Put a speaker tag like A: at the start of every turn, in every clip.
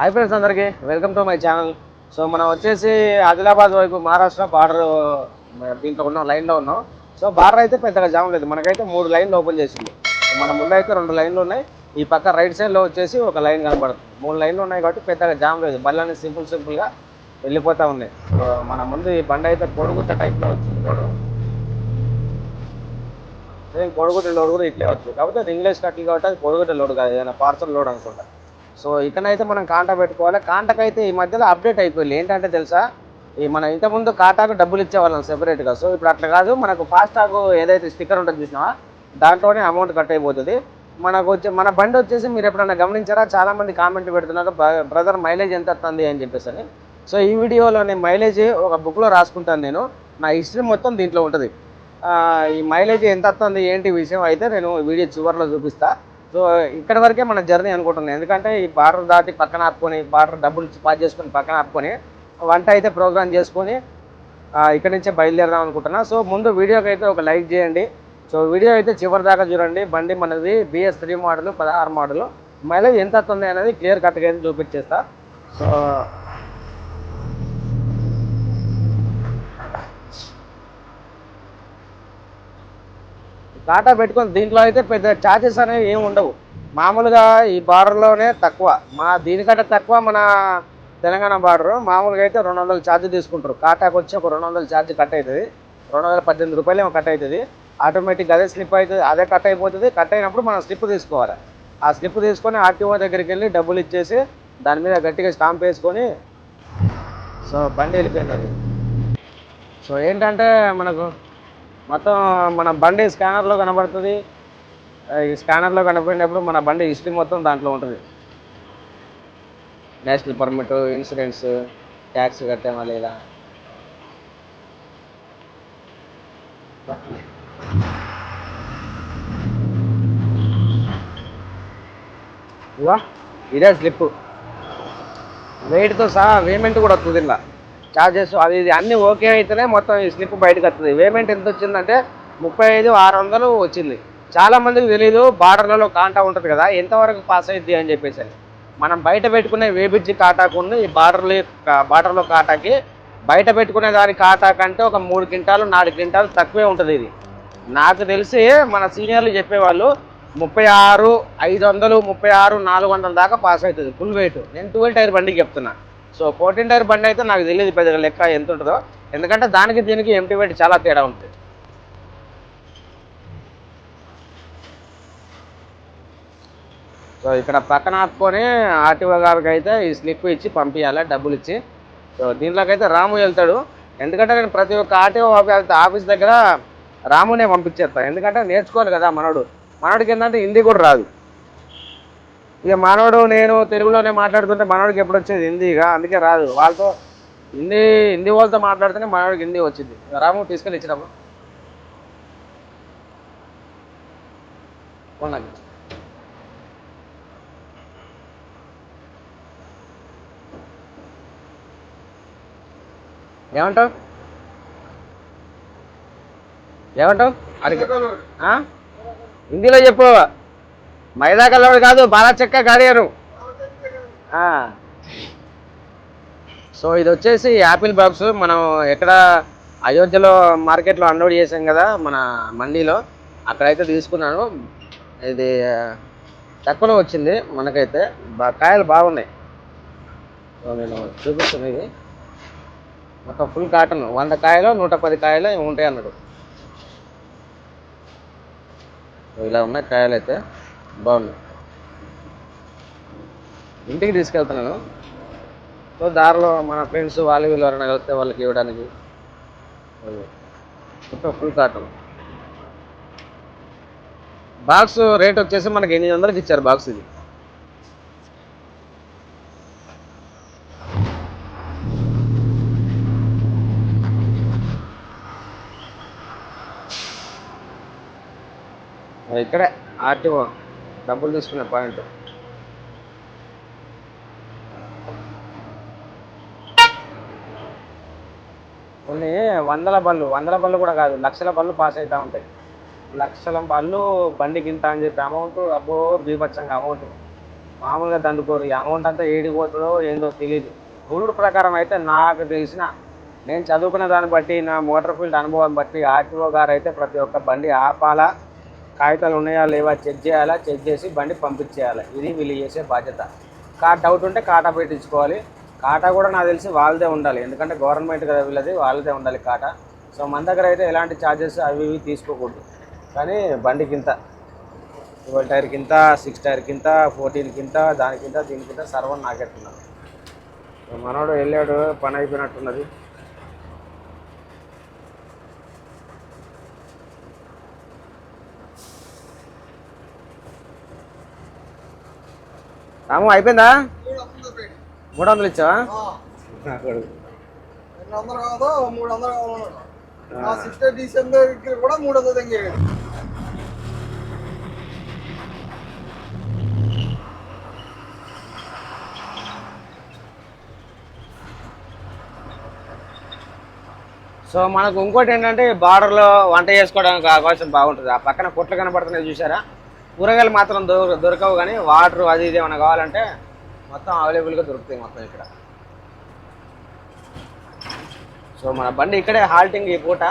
A: High friends అందరికీ welcome to my channel. So మనం వచ్చేసి ఆదిలాబాద్ వైపు మహారాష్ట్ర బార్డర్ దీంట్లో ఉన్నాం లైన్లో ఉన్నాం. సో బార్డర్ అయితే పెద్దగా జామ్ లేదు. మనకైతే మూడు లైన్లు ఓపెన్ చేసింది. మన ముందు అయితే రెండు లైన్లు ఉన్నాయి. ఈ పక్క రైట్ సైడ్లో వచ్చేసి ఒక లైన్ కనబడుతుంది. మూడు లైన్లు ఉన్నాయి కాబట్టి పెద్దగా జామ్ లేదు. బళ్ళని సింపుల్ సింపుల్గా వెళ్ళిపోతూ ఉన్నాయి. సో మన ముందు ఈ బండి అయితే పొడుగుత టైప్లో వచ్చింది సేమ్ లోడ్ కూడా ఇట్లే వచ్చింది. కాకపోతే అది ఇంగ్లీష్ కట్లు కాబట్టి అది కొడుగుడ్డ లోడ్ కాదు. ఏదైనా పార్సల్ లోడ్ అనుకుంటా. సో ఇక్కడైతే మనం కాంటా పెట్టుకోవాలి. కాంటాకైతే ఈ మధ్యలో అప్డేట్ అయిపోయింది. ఏంటంటే తెలుసా? ఈ మన ఇంతకుముందు కాటాకు డబ్బులు ఇచ్చేవాళ్ళం సెపరేట్గా సో ఇప్పుడు అట్లా కాదు. మనకు ఫాస్టాగ్ ఏదైతే స్టిక్కర్ ఉంటుంది చూసినావా? దాంట్లోనే అమౌంట్ కట్ అయిపోతుంది. మనకు వచ్చే మన బండి వచ్చేసి మీరు ఎప్పుడైనా గమనించారా? చాలామంది కామెంట్ పెడుతున్నారు బ్రదర్ మైలేజ్ ఎంత వస్తుంది? అని చెప్పేసి అని. సో ఈ వీడియోలో నేను మైలేజ్ ఒక బుక్లో రాసుకుంటాను నేను. నా హిస్టరీ మొత్తం దీంట్లో ఉంటుంది. ఈ మైలేజ్ ఎంత వస్తుంది? ఏంటి విషయం అయితే నేను వీడియో చివరిలో చూపిస్తాను సో ఇక్కడ వరకే మన జర్నీ అనుకుంటుంది. ఎందుకంటే ఈ బార్డర్ దాటి పక్కన ఆపుకొని బార్డర్ డబ్బులు పాస్ చేసుకొని పక్కన ఆపుకొని వంట అయితే ప్రోగ్రామ్ చేసుకొని ఇక్కడ నుంచే బయలుదేరదాం అనుకుంటున్నా. సో ముందు వీడియోకి అయితే ఒక లైక్ చేయండి. సో వీడియో అయితే చివరి దాకా చూడండి. బండి మనది బిఎస్ త్రీ మోడల్ పదహారు మోడల్. మైలేజ్ ఎంత వస్తుంది అనేది క్లియర్ కట్గా అయితే చూపించేస్తా. సో కాటా పెట్టుకొని దీంట్లో అయితే పెద్ద ఛార్జెస్ అనేవి ఏమి ఉండవు. మామూలుగా ఈ బార్డర్లోనే తక్కువ. మా దీనికంటే తక్కువ మన తెలంగాణ బార్డర్ మామూలుగా అయితే రెండు వందలు ఛార్జ్ తీసుకుంటారు. కాటాకు వచ్చి ఒక రెండు వందల ఛార్జ్ కట్ అవుతుంది. రెండు వందల పద్దెనిమిది రూపాయలు ఏమో కట్ అవుతుంది. ఆటోమేటిక్ అదే స్లిప్ అవుతుంది అదే కట్ అయిపోతుంది. కట్ అయినప్పుడు మనం స్లిప్ తీసుకోవాలి. ఆ స్లిప్ తీసుకొని ఆర్టీఓ దగ్గరికి వెళ్ళి డబ్బులు ఇచ్చేసి దాని మీద గట్టిగా స్టాంప్ వేసుకొని సో బండి వెళ్ళిపోయింది సో ఏంటంటే మనకు మొత్తం మన బండి స్కానర్లో కనబడుతుంది. స్కానర్లో కనబడినప్పుడు మన బండి హిస్టరీ మొత్తం దాంట్లో ఉంటుంది. నేషనల్ పర్మిట్ ఇన్సూరెన్స్ ట్యాక్స్ కట్టామా లేదా ఇదే స్లిప్ వెయిట్తో సహా పేమెంట్ కూడా వస్తుంది ఇలా చార్జెస్ అది ఇది అన్నీ ఓకే అయితేనే మొత్తం ఈ స్లిప్ బయటకు వస్తుంది. పేమెంట్ ఎంత వచ్చిందంటే ముప్పై ఐదు ఆరు వందలు వచ్చింది. చాలామందికి తెలియదు బార్డర్లలో కాంటా ఉంటుంది కదా ఎంతవరకు పాస్ అయింది అని చెప్పేసి మనం బయట పెట్టుకునే వేబిజ్జి కాటాకున్న ఈ బార్డర్లు బార్డర్లో కాటాకి బయట పెట్టుకునే దాని కాటా కంటే ఒక మూడు క్వింటాలు నాలుగు క్వింటాలు తక్కువే ఉంటుంది ఇది. నాకు తెలిసి మన సీనియర్లు చెప్పేవాళ్ళు ముప్పై ఆరు ఐదు వందలు ముప్పై ఆరు నాలుగు వందల దాకా పాస్ అవుతుంది ఫుల్ వెయిట్ నేను ట్వెల్వ్ టైర్ బండికి చెప్తున్నా. సో ఫోర్టీన్ టైర్ బండి అయితే నాకు తెలియదు పెద్దగా లెక్క ఎంత ఉంటుందో. ఎందుకంటే దానికి దీనికి ఎంటీ వెయిట్ చాలా తేడా ఉంటుంది. సో ఇక్కడ పక్కన ఆపుకొని ఆర్టీఓ గారికి అయితే ఈ స్లిప్ ఇచ్చి పంపించాలి డబ్బులు ఇచ్చి. సో దీంట్లోకైతే రాము వెళ్తాడు. ఎందుకంటే నేను ప్రతి ఒక్క ఆర్టీఓ ఆఫీస్ దగ్గర రామునే పంపించేస్తాను ఎందుకంటే నేర్చుకోవాలి కదా మనోడు. మనోడికి ఏంటంటే హిందీ కూడా రాదు. ఇక మనోడు నేను తెలుగులోనే మాట్లాడుతుంటే మనోడికి ఎప్పుడు వచ్చేది ఇక అందుకే రాదు. వాళ్ళతో హిందీ హిందీ వాళ్ళతో మాట్లాడితేనే మనోడికి హిందీ వచ్చింది. రాము తీసుకెళ్ళి ఇచ్చినప్పుడు కొన్నాకి ఏమంటావు? ఏమంటావు? అడిగి హిందీలో చెప్పు మైదా కలవాడు కాదు బాలా చెక్క గాడియారు. సో ఇది వచ్చేసి యాపిల్ బాక్స్. మనం ఎక్కడ అయోధ్యలో మార్కెట్లో అన్లోడ్ చేసాం కదా మన మండీలో. అక్కడైతే తీసుకున్నాను. ఇది తక్కువలో వచ్చింది మనకైతే. కాయలు బాగున్నాయి. సో నేను చూపిస్తాను ఇది. మొత్తం ఫుల్ కాటన్ వంద కాయలు నూట పది కాయలు ఉంటాయి అన్నాడు. ఇలా ఉన్నాయి కాయలు అయితే బాగుంది. ఇంటికి తీసుకెళ్తున్నాను. సో దారిలో మన ఫ్రెండ్స్ వాళ్ళు వీళ్ళు ఎవరైనా వెళ్తే వాళ్ళకి ఇవ్వడానికి. అది. మొత్తం ఫుల్ కాటన్ బాక్స్ రేట్ వచ్చేసి మనకి ఎనిమిది వందలకి ఇచ్చారు బాక్స్ ఇది. ఇక్కడే ఆర్టీఓ. డబ్బులు తీసుకునే పాయింట్. కొన్ని వందల బళ్ళు వందల బళ్ళు కూడా కాదు లక్షల బళ్ళు పాస్ అవుతూ ఉంటాయి. లక్షల బళ్ళు బండికి ఇంత అని చెప్పి అమౌంట్ అబ్బో బీభత్సంగా అమౌంట్ మామూలుగా దండుకోరు. ఈ అమౌంట్ అంతా ఏడికి పోతుందో ఏందో తెలియదు రూల్ ప్రకారం అయితే నాకు తెలిసిన నేను చదువుకున్న దాన్ని బట్టి నా మోటార్ ఫీల్డ్ అనుభవం బట్టి ఆర్టీఓ గారు అయితే ప్రతి ఒక్క బండి ఆపాలా? కాగితాలు ఉన్నాయా లేవా చెక్ చేయాలా? చెక్ చేసి బండి పంపించేయాలి. ఇది వీళ్ళు చేసే బాధ్యత. కా డౌట్ ఉంటే కాటా పెట్టించుకోవాలి. కాటా కూడా నాకు తెలిసి వాళ్ళదే ఉండాలి. ఎందుకంటే గవర్నమెంట్ కదా వీళ్ళది వాళ్ళదే ఉండాలి కాటా. సో మన దగ్గర అయితే ఎలాంటి ఛార్జెస్ అవి ఇవి తీసుకోకూడదు. కానీ బండికి ఇంత ట్వెల్వ్ టైర్ కింద సిక్స్ టైర్ కింద ఫోర్టీన్ కింద దానికింత దీనికింత సర్వం నాకెట్టున్నాను. మనోడు వెళ్ళాడు పని అయిపోయినట్టున్నది. రాము అయిపోయిందా? మూడు వందలు ఇచ్చావా
B: రెండు వందలు కాదు మూడు వందలు కావాలన్నాడు. ఆ. సిస్టర్ డిసెంబర్ కూడా మూడు వందలు
A: సో మనకు ఇంకోటి ఏంటంటే బార్డర్లో వంట చేసుకోవడానికి అవకాశం బాగుంటుంది. ఆ పక్కన కొట్లు కనపడుతున్నాయి చూసారా కూరగాయలు మాత్రం దొర దొరకవు కానీ వాటర్ అది ఇది ఏమైనా కావాలంటే మొత్తం అవైలబుల్గా దొరుకుతాయి మొత్తం ఇక్కడ. సో మన బండి ఇక్కడే హాల్టింగ్ ఈ పూట.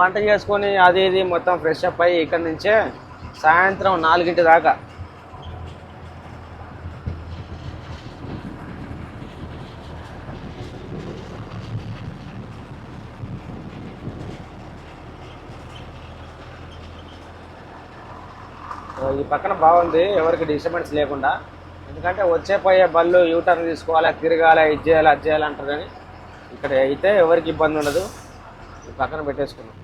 A: వంట చేసుకొని అది ఇది మొత్తం ఫ్రెష్ అప్ అయ్యి ఇక్కడ నుంచే సాయంత్రం నాలుగింటి దాకా పక్కన బాగుంది ఎవరికి డిస్టర్బెన్స్ లేకుండా. ఎందుకంటే వచ్చే పోయే బళ్ళు యూటర్న్ తీసుకోవాలి తిరగాలి ఇది చేయాలి అది చేయాలి అంటారని ఇక్కడ అయితే ఎవరికి ఇబ్బంది ఉండదు. పక్కన పెట్టేసుకున్నాం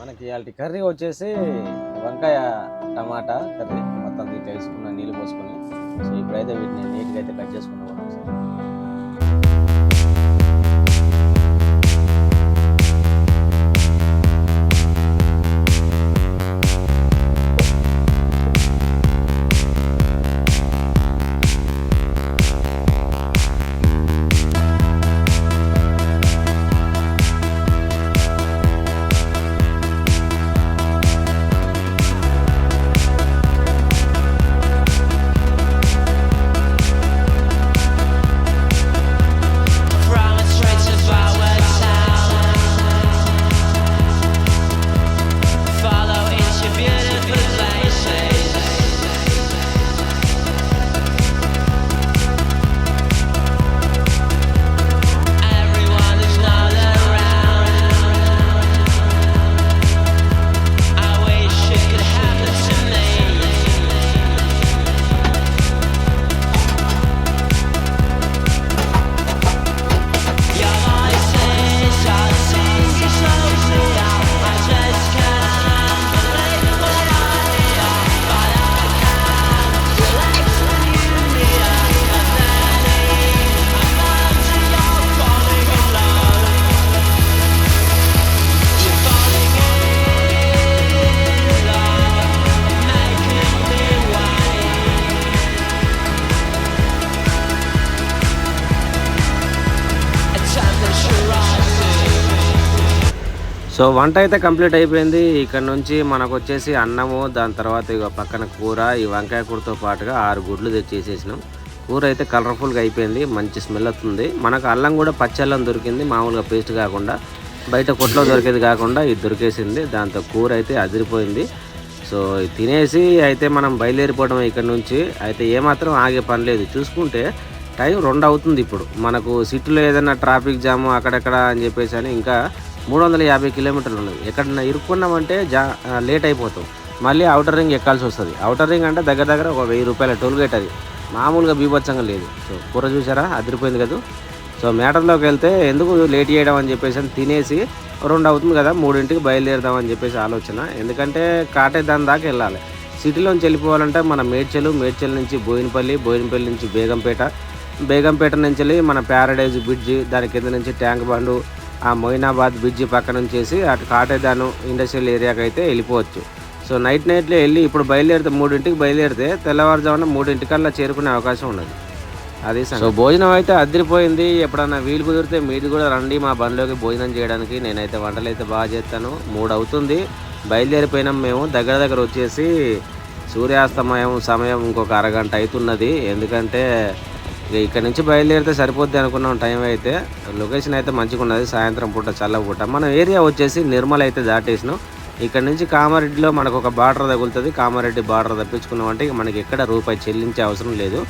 A: మనకి ఇవాళ కర్రీ వచ్చేసి వంకాయ టమాటా కర్రీ. మొత్తం దీంట్లో వేసుకున్న నీళ్ళు పోసుకొని సో ఇప్పుడైతే వీటిని నీట్గా అయితే కట్ చేసుకున్నాం సో వంట అయితే కంప్లీట్ అయిపోయింది. ఇక్కడ నుంచి మనకు వచ్చేసి అన్నము దాని తర్వాత ఇక పక్కన కూర ఈ వంకాయ కూరతో పాటుగా ఆరు గుడ్లు తెచ్చేసేసినాం. కూర అయితే కలర్ఫుల్గా అయిపోయింది మంచి స్మెల్ వస్తుంది. మనకు అల్లం కూడా పచ్చి అల్లం దొరికింది మామూలుగా పేస్ట్ కాకుండా బయట కొట్లో దొరికేది కాకుండా ఇది దొరికేసింది. దాంతో కూర అయితే అదిరిపోయింది. సో ఇది తినేసి అయితే మనం బయలుదేరిపోవడం ఇక్కడ నుంచి. అయితే ఏమాత్రం ఆగే పని లేదు. చూసుకుంటే టైం రెండు అవుతుంది ఇప్పుడు. మనకు సిటీలో ఏదైనా ట్రాఫిక్ జాము అక్కడక్కడ అని చెప్పేసి అని ఇంకా మూడు వందల యాభై కిలోమీటర్లు ఉన్నది. ఎక్కడన్నా ఇరుక్కున్నామంటే జా లేట్ అయిపోతాం. మళ్ళీ అవుటర్ రింగ్ ఎక్కాల్సి వస్తుంది. అవుటర్ రింగ్ అంటే దగ్గర దగ్గర ఒక వెయ్యి రూపాయల టోల్ గేట్ అది. మామూలుగా బీభత్సంగా లేదు. సో కూర చూసారా అదిరిపోయింది కదా? సో మ్యాటర్లోకి వెళ్తే ఎందుకు లేట్ చేయడం అని చెప్పేసి అని తినేసి రెండు అవుతుంది కదా మూడింటికి బయలుదేరదామని చెప్పేసి ఆలోచన. ఎందుకంటే కాటే దాని దాకా వెళ్ళాలి. సిటీలోంచి వెళ్ళిపోవాలంటే మన మేడ్చలు మేడ్చల్ నుంచి బోయినపల్లి బోయినపల్లి నుంచి బేగంపేట. బేగంపేట నుంచి వెళ్ళి మన ప్యారడైజ్ బ్రిడ్జ్ దాని కింద నుంచి ట్యాంక్ బండు ఆ మొయినాబాద్ బ్రిడ్జి పక్క నుంచి వేసి అటు కాటేదాను ఇండస్ట్రియల్ ఏరియాకి అయితే వెళ్ళిపోవచ్చు. సో నైట్ నైట్లో వెళ్ళి ఇప్పుడు బయలుదేరితే మూడింటికి బయలుదేరితే తెల్లవారుజామున మూడింటికల్లా చేరుకునే అవకాశం ఉన్నది. అది సో భోజనం అయితే అదిరిపోయింది ఎప్పుడన్నా వీలు కుదిరితే మీది కూడా రండి మా బండిలోకి భోజనం చేయడానికి. నేనైతే వంటలు అయితే బాగా చేస్తాను. మూడు అవుతుంది. బయలుదేరిపోయినాం మేము. దగ్గర దగ్గర వచ్చేసి సూర్యాస్తమయం సమయం ఇంకొక అరగంట అవుతున్నది. ఎందుకంటే ఇక ఇక్కడ నుంచి బయలుదేరితే సరిపోద్ది అనుకున్నాం టైం అయితే. లొకేషన్ అయితే మంచిగా ఉన్నది. సాయంత్రం పూట చల్ల పూట. మన ఏరియా వచ్చేసి నిర్మల్ అయితే దాటేసినాం. ఇక్కడ నుంచి కామారెడ్డిలో మనకు ఒక బార్డర్ తగులుతుంది. కామారెడ్డి బార్డర్ తప్పించుకున్నామంటే ఇక మనకి ఎక్కడ రూపాయి చెల్లించే అవసరం లేదు.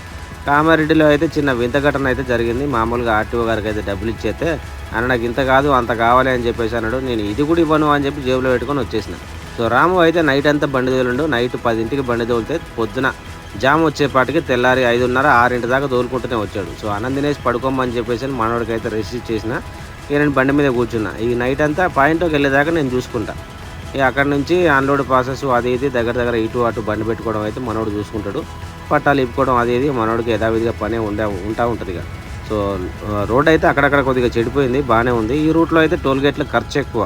A: కామారెడ్డిలో అయితే చిన్న వింత ఘటన అయితే జరిగింది. మామూలుగా ఆర్టీఓ గారికి అయితే డబ్బులు ఇచ్చేస్తే ఆయన నాకు ఇంత కాదు అంత కావాలి అని చెప్పేసి అన్నాడు. నేను ఇది కూడా ఇవ్వను అని చెప్పి జేబులో పెట్టుకొని వచ్చేసిన. సో రాము అయితే నైట్ అంతా బండి తోలుండు నైట్ పదింటికి బండి తోలితే పొద్దున జామ్ వచ్చేపాటికి తెల్లారి ఐదున్నర ఆరింటి దాకా తోలుకుంటూనే వచ్చాడు. సో అన్నం పడుకోమని చెప్పేసి అని మనోడికి అయితే రిసీవ్ చేసిన ఇక నేను బండి మీద కూర్చున్నా. ఈ నైట్ అంతా పాయింట్కి వెళ్ళేదాకా నేను చూసుకుంటా. ఇక అక్కడ నుంచి అన్లోడ్ ప్రాసెస్ అది ఇది దగ్గర దగ్గర ఇటు అటు బండి పెట్టుకోవడం అయితే మనోడు చూసుకుంటాడు. పట్టాలు ఇప్పుకోవడం అది ఇది మనోడికి యథావిధిగా పనే ఉండే ఉంటా ఉంటుంది ఇక. సో రోడ్ అయితే అక్కడక్కడ కొద్దిగా చెడిపోయింది బాగానే ఉంది. ఈ రూట్లో అయితే టోల్ గేట్ల ఖర్చు ఎక్కువ.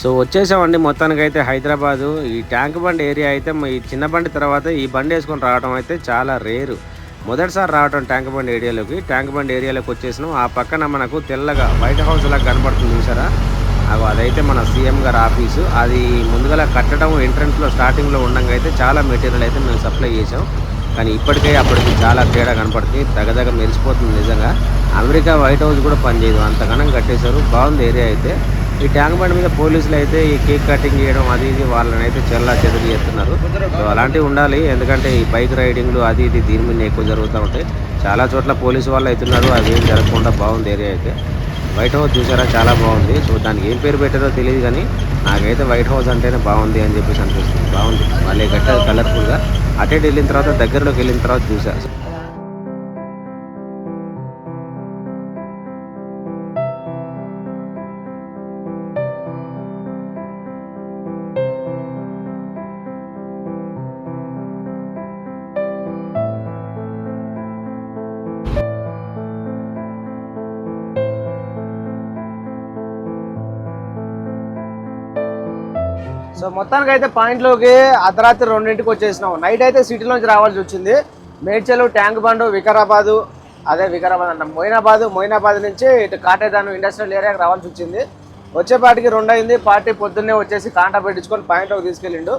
A: సో వచ్చేసామండి. మొత్తానికి అయితే హైదరాబాదు. ఈ ట్యాంక్ బండ్ ఏరియా అయితే ఈ చిన్న బండి తర్వాత ఈ బండి వేసుకొని రావడం అయితే చాలా రేరు. మొదటిసారి రావడం ట్యాంక్ బండ్ ఏరియాలోకి. ట్యాంక్ బండ్ ఏరియాలోకి వచ్చేసినాం. ఆ పక్కన మనకు తెల్లగా వైట్ హౌస్ లాగా కనబడుతుంది చూసారా? అవి అదైతే మన సీఎం గారి ఆఫీసు. అది ముందుగా కట్టడం ఎంట్రన్స్లో స్టార్టింగ్లో ఉండగా అయితే చాలా మెటీరియల్ అయితే మేము సప్లై చేసాం కానీ ఇప్పటికే అప్పటికి చాలా తేడా కనపడుతుంది. దగదగ మెరిసిపోతుంది నిజంగా. అమెరికా వైట్ హౌస్ కూడా పనిచేయదు. అంతగానం కట్టేశారు. బాగుంది ఏరియా అయితే. ఈ ట్యాంక్ బండి మీద పోలీసులు అయితే ఈ కేక్ కటింగ్ చేయడం అది ఇది వాళ్ళని అయితే చెల్లా చెదురు చేస్తున్నారు. సో అలాంటివి ఉండాలి. ఎందుకంటే ఈ బైక్ రైడింగ్లు అది ఇది దీని మీద ఎక్కువ జరుగుతూ ఉంటాయి. చాలా చోట్ల పోలీసు వాళ్ళు అవుతున్నారు. అది ఏం జరగకుండా బాగుంది ఏరియా అయితే. వైట్ హౌస్ చూసారా? చాలా బాగుంది. సో దానికి ఏం పేరు పెట్టారో తెలియదు కానీ నాకైతే వైట్ హౌస్ అంటేనే బాగుంది అని చెప్పేసి అనిపిస్తుంది. బాగుంది. మళ్ళీ గట్ట కలర్ఫుల్గా అటెండ్ వెళ్ళిన తర్వాత దగ్గరలోకి వెళ్ళిన తర్వాత చూసారు
C: సో మొత్తానికి అయితే పాయింట్లోకి అర్ధరాత్రి రెండింటికి వచ్చేసినాం నైట్ అయితే సిటీలోంచి రావాల్సి వచ్చింది. మేడ్చలు ట్యాంక్ బండు వికారాబాదు అదే వికారాబాద్ అంటాం. మొయినాబాద్ మొయినాబాద్ నుంచి ఇటు కాటేదాను ఇండస్ట్రియల్ ఏరియాకి రావాల్సి వచ్చింది. వచ్చేపాటికి రెండు అయింది. పార్టీ పొద్దున్నే వచ్చేసి కాంటా పెట్టించుకొని పాయింట్లోకి తీసుకెళ్ళిండు.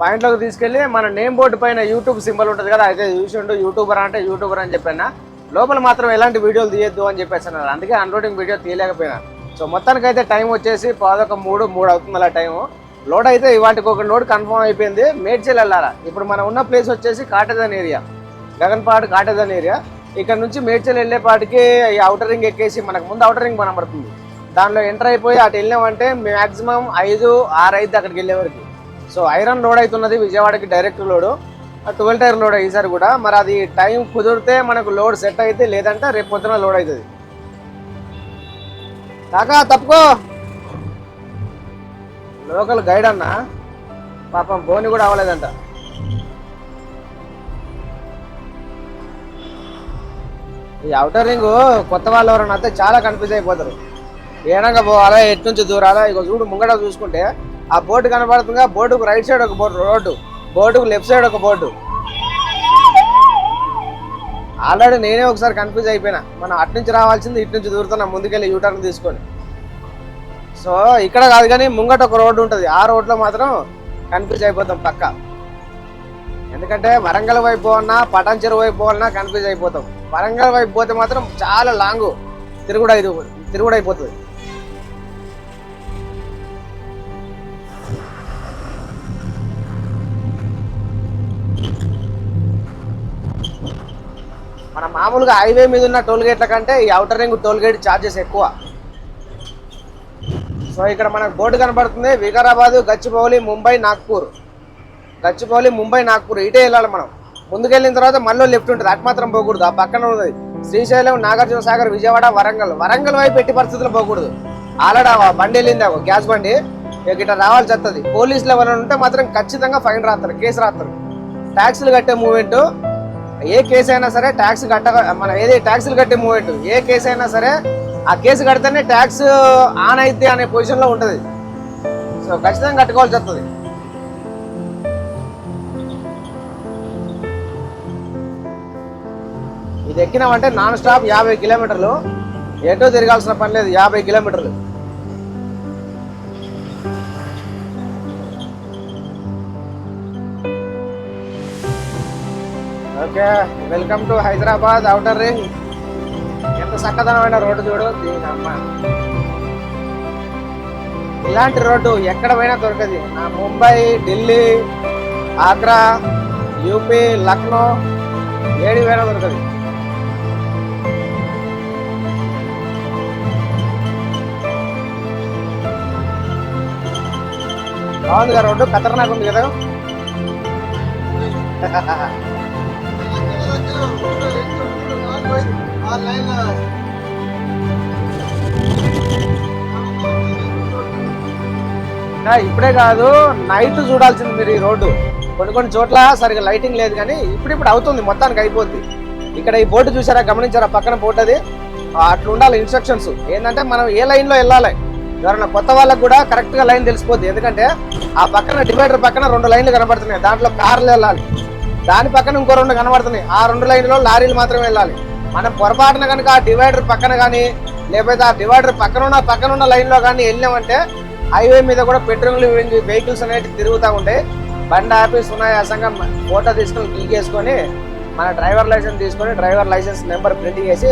C: పాయింట్లోకి తీసుకెళ్ళి మన నేమ్ బోర్డు పైన యూట్యూబ్ సింబల్ ఉంటుంది కదా అయితే చూసిండు. యూట్యూబర్ అంటే యూట్యూబర్ అని చెప్పాను లోపల మాత్రం ఎలాంటి వీడియోలు తీయొద్దు అని చెప్పేసి అన్నారు. అందుకే అన్లోడింగ్ వీడియో తీయలేకపోయినా. సో మొత్తానికి అయితే టైం వచ్చేసి పాదొక మూడు మూడు అవుతుంది అలా టైము లోడ్ అయితే ఇవాటికి ఒక లోడ్ కన్ఫర్మ్ అయిపోయింది. మేడ్చల్ వెళ్ళాలా ఇప్పుడు మనం ఉన్న ప్లేస్ వచ్చేసి కాటేదాన్ ఏరియా. గగన్పాడు కాటేదాన్ ఏరియా. ఇక్కడ నుంచి మేడ్చల్ వెళ్ళేపాటికి ఈ అవుటర్ రింగ్ ఎక్కేసి మనకు ముందు అవుటర్ రింగ్ కనబడుతుంది దానిలో ఎంటర్ అయిపోయి అటు వెళ్ళామంటే మ్యాక్సిమం ఐదు ఆరు ఐదు అక్కడికి వెళ్ళే వరకు. సో ఐరన్ లోడ్ అవుతున్నది విజయవాడకి direct load. Twelve tyre load ఈసారి కూడా. మరి అది టైం కుదిరితే మనకు లోడ్ సెట్ అయితే లేదంటే రేపు పొద్దున లోడ్ అవుతుంది. కాకా తప్పుకో. లోకల్ గైడ్ అన్న పాపం బోని కూడా అవ్వలేదంట. ఈ అవుటర్ రింగ్ కొత్త వాళ్ళు ఎవరైనా అయితే చాలా కన్ఫ్యూజ్ అయిపోతారు. ఏడంగా పోవాలా ఎటు నుంచి దూరాలా? ఇక చూడు ముంగట చూసుకుంటే ఆ బోర్డు కనబడుతుందిగా బోర్డుకు రైట్ సైడ్ ఒక బోర్డు రోడ్డు బోర్డుకు లెఫ్ట్ సైడ్ ఒక బోర్డు ఆల్రెడీ నేనే ఒకసారి కన్ఫ్యూజ్ అయిపోయినా. మనం అటు నుంచి రావాల్సింది ఇటు నుంచి దూరుతున్నా ముందుకెళ్ళి యూటర్న్ తీసుకొని. సో ఇక్కడ కాదు కానీ ముంగట ఒక రోడ్డు ఉంటుంది. ఆ రోడ్లో మాత్రం కన్ఫ్యూజ్ అయిపోతాం పక్క. ఎందుకంటే వరంగల్ వైపు పోవాలన్నా పటాన్ చెరువు వైపు పోవాలన్నా కన్ఫ్యూజ్ అయిపోతాం. వరంగల్ వైపు పోతే మాత్రం చాలా లాంగ్. తిరుగుడు ఇది తిరుగుడు అయిపోతుంది. మన మామూలుగా హైవే మీద ఉన్న టోల్ గేట్ల కంటే ఈ outer ring toll gate charges ఎక్కువ. సో ఇక్కడ మనకు బోర్డు కనబడుతుంది. వికారాబాద్ గచ్చిబౌలి ముంబై నాగ్పూర్. గచ్చిబౌలి ముంబై నాగ్పూర్ ఇటే వెళ్ళాలి మనం. ముందుకెళ్ళిన తర్వాత మళ్ళీ లెఫ్ట్ ఉంటుంది. అటు మాత్రం పోకూడదు. ఆ పక్కన ఉన్నది శ్రీశైలం నాగార్జున సాగర్ విజయవాడ వరంగల్. వరంగల్ వైపు ఎట్టి పరిస్థితులు పోకూడదు. ఆల్రెడీ ఆ బండి వెళ్ళింది గ్యాస్ బండి. ఇక ఇట్లా రావాల్సి వస్తుంది. పోలీస్ లెవెల్ ఉంటే మాత్రం ఖచ్చితంగా ఫైన్ రాస్తారు కేసు రాస్తారు ట్యాక్సులు కట్టే మూమెంట్ ఏ కేసు అయినా సరే ట్యాక్స్ కట్ట మన ఏది ట్యాక్సులు కట్టే మూమెంట్ ఏ కేసు అయినా సరే ఆ కేసు కడితేనే ట్యాక్స్ ఆన్ అయితే అనే పొజిషన్లో ఉంటుంది. సో ఖచ్చితంగా కట్టుకోవాల్సి వస్తుంది. ఇది ఎక్కినామంటే నాన్ స్టాప్ యాభై కిలోమీటర్లు. ఎటో తిరగాల్సిన పని లేదు యాభై కిలోమీటర్లు.
A: Okay welcome to Hyderabad outer ring. ఎంత చక్కదనమైన రోడ్డు చూడు దీని అమ్మ ఇలాంటి రోడ్డు ఎక్కడ పోయినా దొరకదు. నా ముంబై ఢిల్లీ ఆగ్రా యూపీ లక్నో ఏడి పోయినా దొరకదు. బాగుంది కదా రోడ్డు? ఖతర్నాక్ ఉంది కదా?
B: లైన్
A: ఇంకా ఇప్పుడే కాదు నైట్ చూడాల్సింది మీరు ఈ రోడ్డు. కొన్ని కొన్ని చోట్ల సరిగ్గా లైటింగ్ లేదు కానీ ఇప్పుడిప్పుడు అవుతుంది మొత్తానికి అయిపోద్ది. ఇక్కడ ఈ బోర్డు చూసారా గమనించారా పక్కన బోర్డు అది? అట్లా ఉండాలి ఇన్స్ట్రక్షన్స్ ఏంటంటే మనం ఏ లైన్లో వెళ్ళాలి? ఎవరైనా కొత్త వాళ్ళకి కూడా కరెక్ట్గా లైన్ తెలిసిపోద్ది. ఎందుకంటే ఆ పక్కన డివైడర్ పక్కన రెండు లైన్లు కనబడుతున్నాయి. దాంట్లో కార్లు వెళ్ళాలి. దాని పక్కన ఇంకో రెండు కనబడుతున్నాయి. ఆ రెండు లైన్లో లారీలు మాత్రమే వెళ్ళాలి. మనం పొరపాటున కనుక ఆ డివైడర్ పక్కన కానీ లేకపోతే ఆ డివైడర్ పక్కన ఉన్న పక్కన ఉన్న లైన్లో కానీ వెళ్ళామంటే హైవే మీద కూడా పెట్రోల్ వెహికల్స్ అనేవి తిరుగుతూ ఉంటాయి బండి ఆపి సునాయాసంగా ఫోటో తీసుకొని గీకేసుకొని మన డ్రైవర్ లైసెన్స్ తీసుకొని డ్రైవర్ లైసెన్స్ నెంబర్ ప్రింట్ చేసి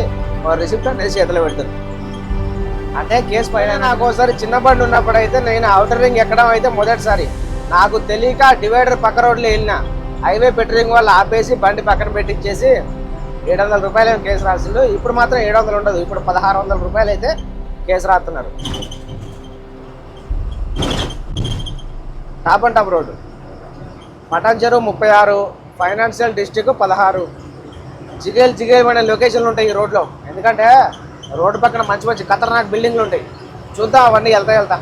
A: రిసిప్ట్ అనేది చేతిలో పెడుతుంది అంటే కేసు పైన నాకు ఒకసారి చిన్న బండి ఉన్నప్పుడు అయితే నేను అవుటర్ రింగ్ ఎక్కడం అయితే మొదటిసారి. నాకు తెలియక డివైడర్ పక్క రోడ్లో వెళ్ళిన. హైవే పెట్రోలింగ్ వాళ్ళు ఆపేసి బండి పక్కన పెట్టించేసి ఏడు వందల రూపాయలు కేసు రాసిండు. ఇప్పుడు మాత్రం ఏడు వందలు ఉండదు. ఇప్పుడు పదహారు వందల రూపాయలు అయితే కేసు రాస్తున్నారు top and top road. Mutton చెరువు ముప్పై ఆరు ఫైనాన్షియల్ డిస్టిక్ పదహారు. జిగేల్ జిగేల్ లొకేషన్లు ఉంటాయి ఈ రోడ్లో. ఎందుకంటే రోడ్డు పక్కన మంచి మంచి ఖతర్నాక్ బిల్డింగ్లు ఉంటాయి. చూద్దాం అవన్నీ వెళ్తా వెళ్తా.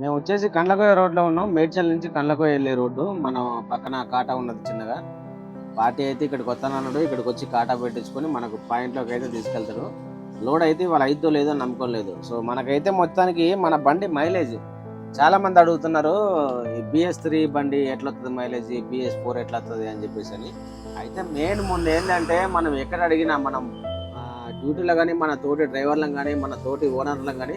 A: మేము వచ్చేసి కండ్లకోయ రోడ్లో ఉన్నాం. మేడ్చల్ నుంచి కండ్లకోయ వెళ్ళే రోడ్డు. మనం పక్కన కాటా ఉన్నది చిన్నగా. పార్టీ అయితే ఇక్కడికి వస్తానన్నాడు. ఇక్కడికి వచ్చి కాటా పెట్టించుకొని మనకు పాయింట్లోకి అయితే తీసుకెళ్తారు లోడ్ అయితే వాళ్ళు అయిద్దో లేదో నమ్మకం లేదు. సో మనకైతే మొత్తానికి మన బండి మైలేజ్ చాలా మంది అడుగుతున్నారు ఈ బిఎస్ త్రీ బండి ఎట్లా వస్తుంది మైలేజ్ బిఎస్ ఫోర్ ఎట్లా వస్తుంది అని చెప్పేసి అని. అయితే మెయిన్ ముందు ఏంటంటే మనం ఎక్కడ అడిగినా మనం డ్యూటీలో కానీ మన తోటి డ్రైవర్లను కానీ మన తోటి ఓనర్లను కానీ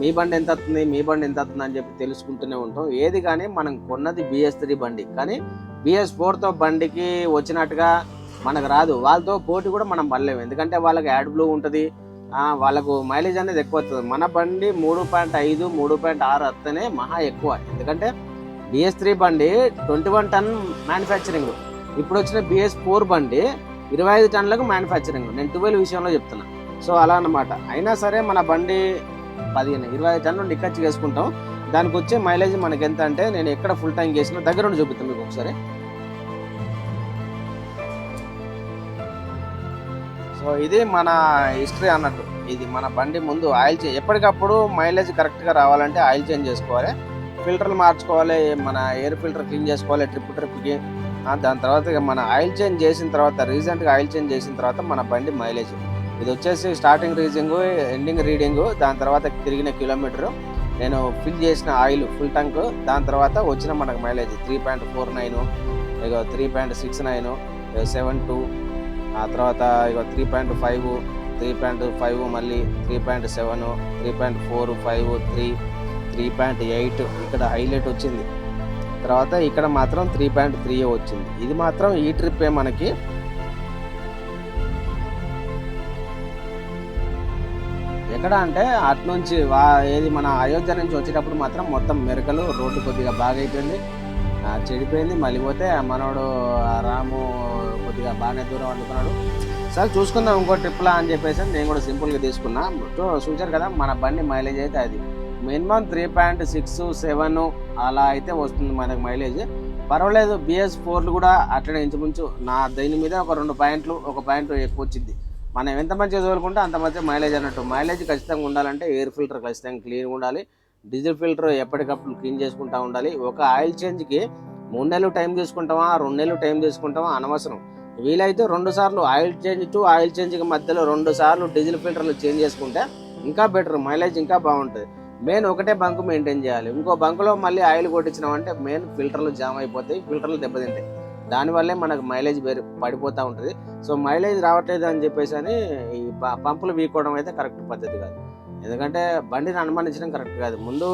A: మీ బండి ఎంత వస్తుంది మీ బండి ఎంత వస్తుంది అని చెప్పి తెలుసుకుంటూనే ఉంటాం. ఏది కానీ మనం కొన్నది బిఎస్ త్రీ బండి. కానీ బిఎస్ ఫోర్తో బండికి వచ్చినట్టుగా మనకు రాదు. వాళ్ళతో పోటీ కూడా మనం పడలేము. ఎందుకంటే వాళ్ళకి యాడ్ బ్లూ ఉంటుంది. వాళ్ళకు మైలేజ్ అనేది ఎక్కువ వస్తుంది. మన బండి మూడు పాయింట్ ఐదు మూడు పాయింట్ ఆరు వస్తేనే మహా ఎక్కువ. ఎందుకంటే బిఎస్ త్రీ బండి ట్వంటీ వన్ టన్ మ్యానుఫ్యాక్చరింగ్ ఇప్పుడు వచ్చిన బిఎస్ ఫోర్ బండి ఇరవై ఐదు టన్నులకు మ్యానుఫ్యాక్చరింగ్ నేను ట్వెల్వ్ విషయంలో చెప్తున్నా. సో అలా అన్నమాట. అయినా సరే మన బండి పదిహేను ఇరవై ఐదు టన్నులు నిక్కచ్చి వేసుకుంటాం దానికి వచ్చే మైలేజ్ మనకి ఎంత అంటే నేను ఎక్కడ ఫుల్ టైం చేసిన దగ్గర ఉండి చూపిస్తాను మీకు ఒకసారి. సో ఇది మన హిస్టరీ అన్నట్టు. ఇది మన బండి ముందు ఆయిల్ చేంజ్ ఎప్పటికప్పుడు మైలేజ్ కరెక్ట్గా రావాలంటే ఆయిల్ చేంజ్ చేసుకోవాలి. ఫిల్టర్లు మార్చుకోవాలి మన ఎయిర్ ఫిల్టర్ క్లీన్ చేసుకోవాలి ట్రిప్ ట్రిప్కి దాని తర్వాత మన ఆయిల్ చేంజ్ చేసిన తర్వాత రీసెంట్గా ఆయిల్ చేంజ్ చేసిన తర్వాత మన బండి మైలేజ్ ఇది వచ్చేసి స్టార్టింగ్ రీజింగ్ ఎండింగ్ రీడింగ్ దాని తర్వాత తిరిగిన కిలోమీటర్ నేను ఫిల్ చేసిన ఆయిల్ ఫుల్ ట్యాంక్ దాని తర్వాత వచ్చిన మనకు mileage three point four nine ఇక three point six nine seven two ఆ తర్వాత ఇక three point five three point five మళ్ళీ three point seven three point four five three three point eight ఇక్కడ హైలైట్ వచ్చింది. తర్వాత ఇక్కడ మాత్రం త్రీ పాయింట్ త్రీ వచ్చింది. ఇది మాత్రం ఈ ట్రిప్పే మనకి ఎక్కడ అంటే అటు నుంచి వా ఏది మన అయోధ్య నుంచి వచ్చేటప్పుడు మాత్రం మొత్తం మెరకలు రోడ్డు కొద్దిగా బాగా అయిపోయింది చెడిపోయింది. మళ్ళీ పోతే మనోడు రాము కొద్దిగా బాగానే దూరం వండుకున్నాడు సరే చూసుకుందాం ఇంకో ట్రిప్లా అని చెప్పేసి నేను కూడా సింపుల్గా తీసుకున్నా. చూ- చూశారు కదా మన బండి మైలేజ్ అయితే అది. Minimum three point six seven అలా అయితే వస్తుంది మనకు మైలేజ్. పర్వాలేదు బిఎస్ ఫోర్లు కూడా అట్లనే ఇంచుమించు నా దీని మీద ఒక రెండు పాయింట్లు ఒక పాయింట్ ఎక్కువ వచ్చింది మనం ఎంత మంచిగా చదువుకుంటే అంత మంచి మైలేజ్ అన్నట్టు. మైలేజ్ ఖచ్చితంగా ఉండాలంటే ఎయిర్ ఫిల్టర్ ఖచ్చితంగా క్లీన్గా ఉండాలి. డీజిల్ ఫిల్టర్ ఎప్పటికప్పుడు క్లీన్ చేసుకుంటూ ఉండాలి. ఒక ఆయిల్ చేంజ్కి మూడు నెలలు టైం తీసుకుంటామా? రెండు నెలలు టైం తీసుకుంటామా? అనవసరం. వీలైతే రెండు సార్లు ఆయిల్ చేంజ్ టు ఆయిల్ చేంజ్కి మధ్యలో రెండు సార్లు డీజిల్ ఫిల్టర్లు చేంజ్ చేసుకుంటే ఇంకా బెటర్ మైలేజ్ ఇంకా బాగుంటుంది. మెయిన్ ఒకటే బంక్ మెయింటైన్ చేయాలి. ఇంకో బంకులో మళ్ళీ ఆయిల్ కొట్టించినామంటే మెయిన్ ఫిల్టర్లు జామ్ అయిపోతాయి ఫిల్టర్లు దెబ్బతింటాయి. దానివల్లే మనకు మైలేజ్ వేరు పడిపోతూ ఉంటుంది. సో మైలేజ్ రావట్లేదు అని చెప్పేసి అని ఈ పంపులు వీకోవడం అయితే కరెక్ట్ పద్ధతి కాదు. ఎందుకంటే బండిని అనుమానించడం కరెక్ట్ కాదు. ముందు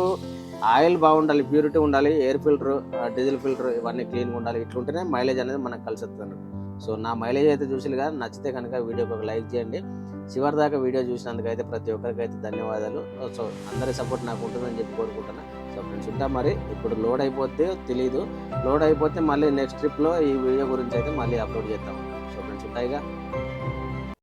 A: ఆయిల్ బాగుండాలి ప్యూరిటీ ఉండాలి ఎయిర్ ఫిల్టర్ డీజిల్ ఫిల్టర్ ఇవన్నీ క్లీన్గా ఉండాలి ఇట్లుంటేనే మైలేజ్ అనేది మనకు కలిసి వస్తుంది సో నా మైలేజ్ అయితే చూసి కదా నచ్చితే కనుక వీడియోకి ఒక లైక్ చేయండి. చివరి దాకా వీడియో చూసినందుకు అయితే ప్రతి ఒక్కరికి అయితే ధన్యవాదాలు. సో అందరి సపోర్ట్ నాకు ఉంటుందని చెప్పి కోరుకుంటున్నాను సో ఫ్రెండ్స్ ఉంటా మరి. ఇప్పుడు లోడ్ అయిపోతే తెలియదు లోడ్ అయిపోతే మళ్ళీ నెక్స్ట్ ట్రిప్లో ఈ వీడియో గురించి అయితే మళ్ళీ అప్లోడ్ చేద్దాం. సో ఫ్రెండ్స్ ఉంటాయిగా?